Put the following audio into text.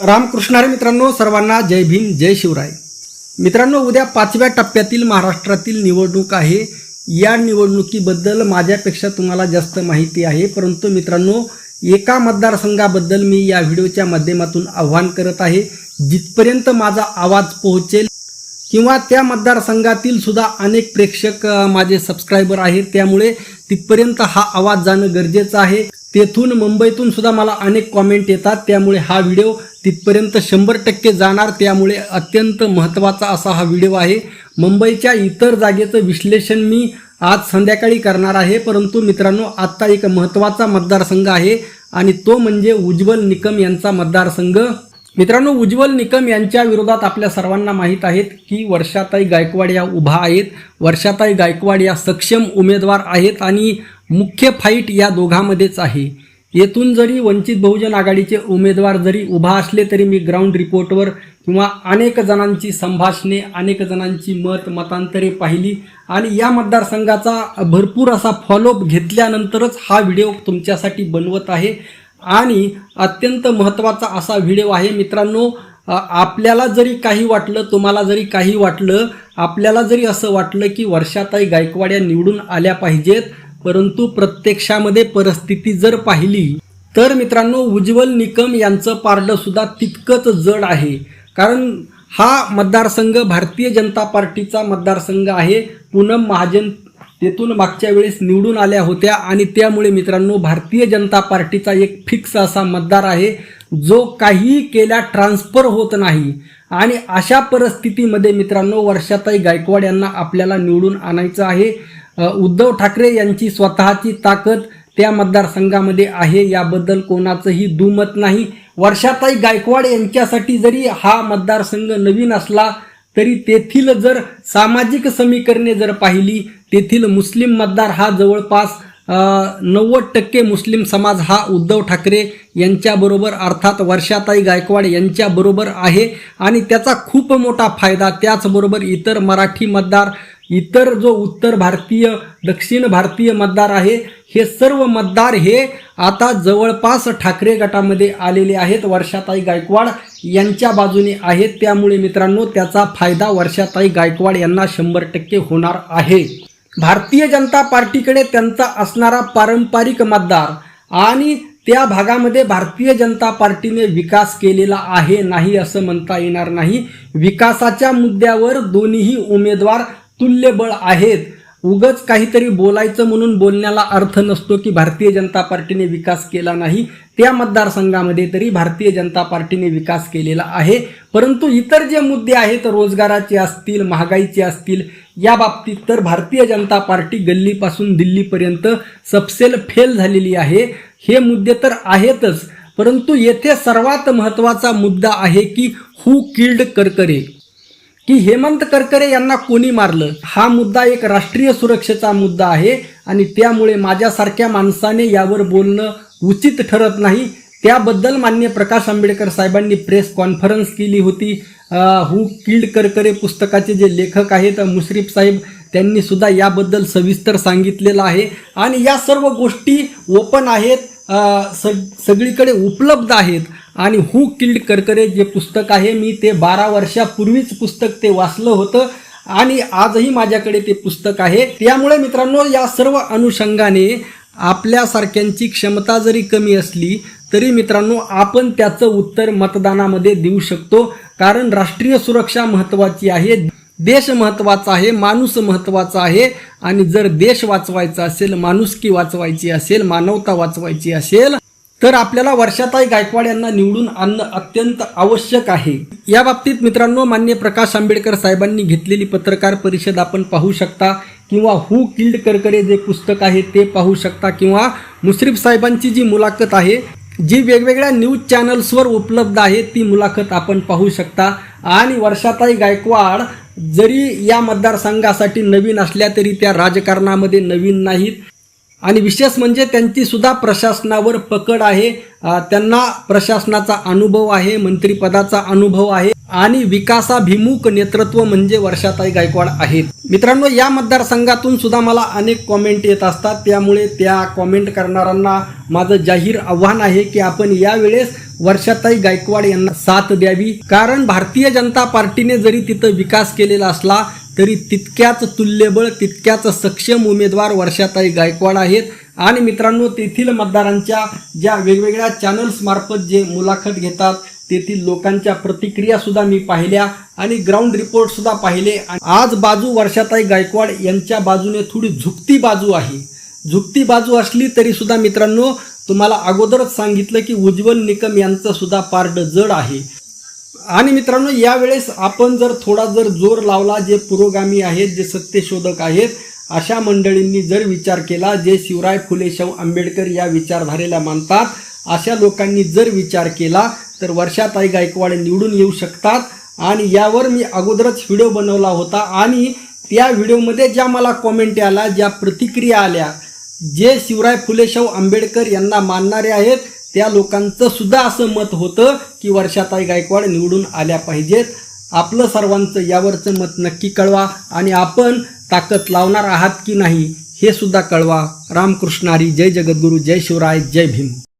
रामकृष्णारे मित्रांनो सर्वांना जय भीम जय शिवराय. मित्रांनो उद्या पाचव्या टप्प्यातील महाराष्ट्रातील निवडणूक आहे. या निवडणुकीबद्दल माझ्यापेक्षा तुम्हाला जास्त माहिती आहे. परंतु मित्रांनो एका मतदारसंघाबद्दल मी या व्हिडिओच्या माध्यमातून आव्हान करत आहे. जिथपर्यंत माझा आवाज पोहोचेल किंवा त्या मतदारसंघातील सुद्धा अनेक प्रेक्षक माझे सबस्क्रायबर आहेत. त्यामुळे तिथपर्यंत हा आवाज जाणं गरजेचं आहे. तेथून मुंबईतून सुद्धा मला अनेक कॉमेंट येतात. त्यामुळे हा व्हिडिओ तिथपर्यंत शंभर टक्के जाणार. त्यामुळे अत्यंत महत्त्वाचा असा हा व्हिडिओ आहे. मुंबईच्या इतर जागेचं विश्लेषण मी आज संध्याकाळी करणार आहे. परंतु मित्रांनो आत्ता एक महत्त्वाचा मतदारसंघ आहे आणि तो म्हणजे उज्ज्वल निकम यांचा मतदारसंघ. मित्रांनो उज्ज्वल निकम यांच्या विरोधात आपल्या सर्वांना माहीत आहेत की वर्षाताई गायकवाड या उभा आहेत. वर्षाताई गायकवाड या सक्षम उमेदवार आहेत आणि मुख्य फाईट या दोघांमध्येच आहे. येथून जरी वंचित बहुजन आघाडीचे उमेदवार जरी उभा असले तरी मी ग्राउंड रिपोर्टवर किंवा अनेक जणांची संभाषणे अनेक जणांची मत मतांतरे पाहिली आणि या मतदारसंघाचा भरपूर असा फॉलोअप घेतल्यानंतरच हा व्हिडिओ तुमच्यासाठी बनवत आहे. आणि अत्यंत महत्त्वाचा असा व्हिडिओ आहे मित्रांनो आपल्याला जरी काही वाटलं तुम्हाला जरी काही वाटलं आपल्याला जरी असं वाटलं की वर्षाताई गायकवाड या निवडून आल्या पाहिजेत परंतु प्रत्यक्षामध्ये परिस्थिती जर पाहिली तर मित्रांनो उज्ज्वल निकम यांचं पारडं सुद्धा तितकंच जड आहे. कारण हा मतदारसंघ भारतीय जनता पार्टीचा मतदारसंघ आहे. पूनम महाजन तेथून मागच्या वेळेस निवडून आल्या होत्या आणि त्यामुळे मित्रांनो भारतीय जनता पार्टीचा एक फिक्स असा मतदार आहे जो काही केल्या ट्रान्सफर होत नाही. आणि अशा परिस्थितीमध्ये मित्रांनो वर्षाताई गायकवाड यांना आपल्याला निवडून आणायचं आहे. उद्धव ठाकरे यांची स्वतःची ताकद त्या मतदारसंघामध्ये आहे याबद्दल कोणाचंही दुमत नाही. वर्षाताई गायकवाड यांच्यासाठी जरी हा मतदारसंघ नवीन असला तरी तेथील जर सामाजिक समीकरणे जर पाहिली तेथील मुस्लिम मतदार हा जवळपास नव्वद टक्के मुस्लिम समाज हा उद्धव ठाकरे यांच्याबरोबर अर्थात वर्षाताई गायकवाड यांच्याबरोबर आहे. आणि त्याचा खूप मोठा फायदा त्याचबरोबर इतर मराठी मतदार इतर जो उत्तर भारतीय दक्षिण भारतीय मतदार आहे हे सर्व मतदार हे आता जवळपास ठाकरे गटामध्ये आलेले आहेत. वर्षाताई गायकवाड यांच्या बाजूने आहेत. त्यामुळे मित्रांनो त्याचा फायदा वर्षाताई गायकवाड यांना शंभर टक्के होणार आहे. भारतीय जनता पार्टीकडे त्यांचा असणारा पारंपरिक मतदार आणि त्या भागामध्ये भारतीय जनता पार्टीने विकास केलेला आहे नाही असं म्हणता येणार नाही. विकासाच्या मुद्द्यावर दोन्हीही उमेदवार तुल्यबळ आहेत. उगच काहीतरी बोलायचं म्हणून बोलण्याला अर्थ नसतो की भारतीय जनता पार्टीने विकास केला नाही. त्या मतदारसंघामध्ये तरी भारतीय जनता पार्टीने विकास केलेला आहे. परंतु इतर जे मुद्दे आहेत रोजगाराचे असतील महागाईचे असतील या बाबतीत तर भारतीय जनता पार्टी गल्लीपासून दिल्लीपर्यंत सपसेल फेल झालेली आहे. हे मुद्दे तर आहेतच परंतु येथे सर्वात महत्त्वाचा मुद्दा आहे की हू किल्ड करकरे की हेमंत करकरे यांना कोणी मारलं? हा मुद्दा एक राष्ट्रीय सुरक्षेचा मुद्दा आहे आणि त्यामुळे माझ्यासारख्या माणसाने यावर बोलणं उचित ठरत नाही. त्याबद्दल मान्य प्रकाश आंबेडकर साहेबांनी प्रेस कॉन्फरन्स केली होती. हु किल्ड करकरे पुस्तकाचे जे लेखक आहेत मुश्रीफ साहेब त्यांनी सुद्धा याबद्दल सविस्तर सांगितलेलं आहे. आणि या सर्व गोष्टी ओपन आहेत. सग सगळीकडे उपलब्ध आहेत. आणि हु किल्ड करकरे जे पुस्तक आहे मी ते बारा वर्षापूर्वीच पुस्तक ते वाचलं होतं आणि आजही माझ्याकडे ते पुस्तक आहे. त्यामुळे मित्रांनो या सर्व अनुषंगाने आपल्यासारख्यांची क्षमता जरी कमी असली तरी मित्रांनो आपण त्याचं उत्तर मतदानामध्ये देऊ शकतो. कारण राष्ट्रीय सुरक्षा महत्त्वाची आहे देश महत्त्वाचा आहे माणूस महत्त्वाचा आहे. आणि जर देश वाचवायचा असेल माणुसकी वाचवायची असेल मानवता वाचवायची असेल तर आपल्याला वर्षाताई गायकवाड यांना निवडून आणणं अत्यंत आवश्यक आहे. या बाबतीत मित्रांनो मान्य प्रकाश आंबेडकर साहेबांनी घेतलेली पत्रकार परिषद आपण पाहू शकता किंवा हू किल्ड करकरे जे पुस्तक आहे ते पाहू शकता किंवा मुश्रीफ साहेबांची जी मुलाखत आहे जी वेगवेगळ्या न्यूज चॅनल्सवर उपलब्ध आहे ती मुलाखत आपण पाहू शकता. आणि वर्षाताई गायकवाड जरी या मतदारसंघासाठी नवीन असल्या तरी त्या राजकारणामध्ये नवीन नाहीत. आणि विशेष म्हणजे त्यांची सुद्धा प्रशासनावर पकड आहे. त्यांना प्रशासनाचा अनुभव आहे मंत्रिपदाचा अनुभव आहे आणि विकासाभिमुख नेतृत्व म्हणजे वर्षाताई गायकवाड आहेत. मित्रांनो या मतदारसंघातून सुद्धा मला अनेक कॉमेंट येत असतात. त्यामुळे त्या कॉमेंट करणाऱ्यांना माझं जाहीर आव्हान आहे की आपण यावेळेस वर्षाताई गायकवाड यांना साथ द्यावी. कारण भारतीय जनता पार्टीने जरी तिथं विकास केलेला असला तरी तितक्याच तुल्यबळ तितक्याच सक्षम उमेदवार वर्षाताई गायकवाड आहेत. आणि मित्रांनो तेथील मतदारांच्या ज्या वेगवेगळ्या चॅनल्समार्फत जे मुलाखत घेतात तेथील लोकांच्या प्रतिक्रिया सुद्धा मी पाहिल्या आणि ग्राउंड रिपोर्ट सुद्धा पाहिले. आज बाजू वर्षाताई गायकवाड यांच्या बाजूने थोडी झुकती बाजू आहे. झुकती बाजू असली तरी सुद्धा मित्रांनो तुम्हाला अगोदरच सांगितलं की उज्ज्वल निकम यांचं सुद्धा पारड जड आहे. आणि मित्रांनो यावेळेस आपण जर थोडा जर जोर लावला जे पुरोगामी आहेत जे सत्यशोधक आहेत अशा मंडळींनी जर विचार केला जे शिवराय फुले शाहू आंबेडकर या विचारधारेला मानतात अशा लोकांनी जर विचार केला तर वर्षाताई गायकवाड निवडून येऊ शकतात. आणि यावर मी अगोदरच व्हिडिओ बनवला होता. आणि त्या व्हिडिओमध्ये ज्या मला कॉमेंट आल्या ज्या प्रतिक्रिया आल्या जे शिवराय फुले शाहू आंबेडकर यांना मानणारे आहेत त्या लोकांचं सुद्धा असं मत होतं की वर्षाताई गायकवाड निवडून आल्या पाहिजेत. आपलं सर्वांचं यावरचं मत नक्की कळवा आणि आपण ताकद लावणार आहात की नाही हे सुद्धा कळवा. रामकृष्णारी जय जगद्गुरू जय शिवराय जय भीम.